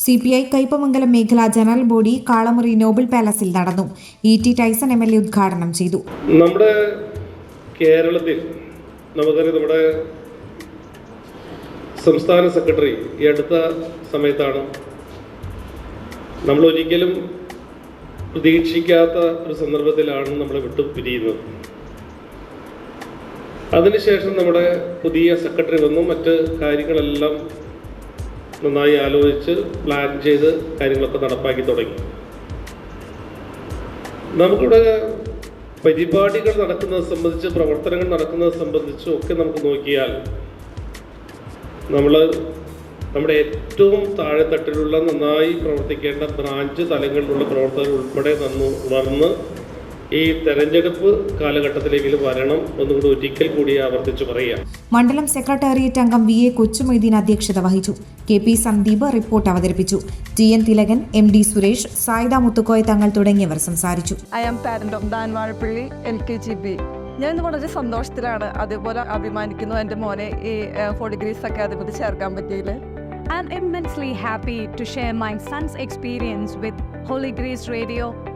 C P I Kaipamangalam മേഖലാ general body Kalamuri Noble പാലസിൽ നടന്നു. E T Tyson M L A ഉദ്ഘാടനം ചെയ്തു. നമ്മുടെ കേരളത്തിൽ നമുക്കറിയാം നമ്മുടെ സംസ്ഥാന സെക്രട്ടറി ഈ അടുത്ത സമയത്താണ് നമ്മൾ ഒരിക്കലും പ്രതീക്ഷിക്കാത്ത ഒരു സന്ദർഭത്തിലാണ് നമ്മളെ വിട്ടു പിരിയുന്നത്. അതിനുശേഷം നമ്മുടെ പുതിയ സെക്രട്ടറി വന്നു. മറ്റ് കാര്യങ്ങളെല്ലാം നന്നായി ആലോചിച്ച് പ്ലാൻ ചെയ്ത് കാര്യങ്ങളൊക്കെ നടപ്പാക്കി തുടങ്ങി. നമുക്കിവിടെ പരിപാടികൾ നടക്കുന്നത് സംബന്ധിച്ച് പ്രവർത്തനങ്ങൾ നടക്കുന്നത് സംബന്ധിച്ചും ഒക്കെ നമുക്ക് നോക്കിയാൽ നമ്മൾ നമ്മുടെ ഏറ്റവും താഴെത്തട്ടിലുള്ള നന്നായി പ്രവർത്തിക്കേണ്ട ബ്രാഞ്ച് തലങ്ങളിലുള്ള പ്രവർത്തകർ ഉൾപ്പെടെ നന്നു ഉണർന്ന് ഈ തെരഞ്ഞെടുപ്പ് കാലഘട്ടത്തിലെങ്കിലും വരണം ഒന്നുകൂടി ഒരിക്കൽ കൂടി ആവർത്തിച്ച് പറയുക. മണ്ഡലം സെക്രട്ടേറിയറ്റ് അംഗം വി എ കൊച്ചുമൊയ്തീൻ അധ്യക്ഷത വഹിച്ചു. കെ പി സന്ദീപ് റിപ്പോർട്ട് അവതരിപ്പിച്ചു. T N Thilakan M D Suresh Sayida Muthukoya Thangal തുടങ്ങിയവർ സംസാരിച്ചു. I am parent of Dan Vazhappally L K G B. ഞാൻ ഇന്ന് വളരെ സന്തോഷത്തിലാണ് അതേപോലെ അഭിമാനിക്കുന്നു എന്റെ മോനെ ഈ ഫോർ ഡിഗ്രീസ് അക്കാദമിയിൽ ചേർക്കാൻ പറ്റിയില്ല I'm immensely happy to share my son's experience with holy Grace Radio,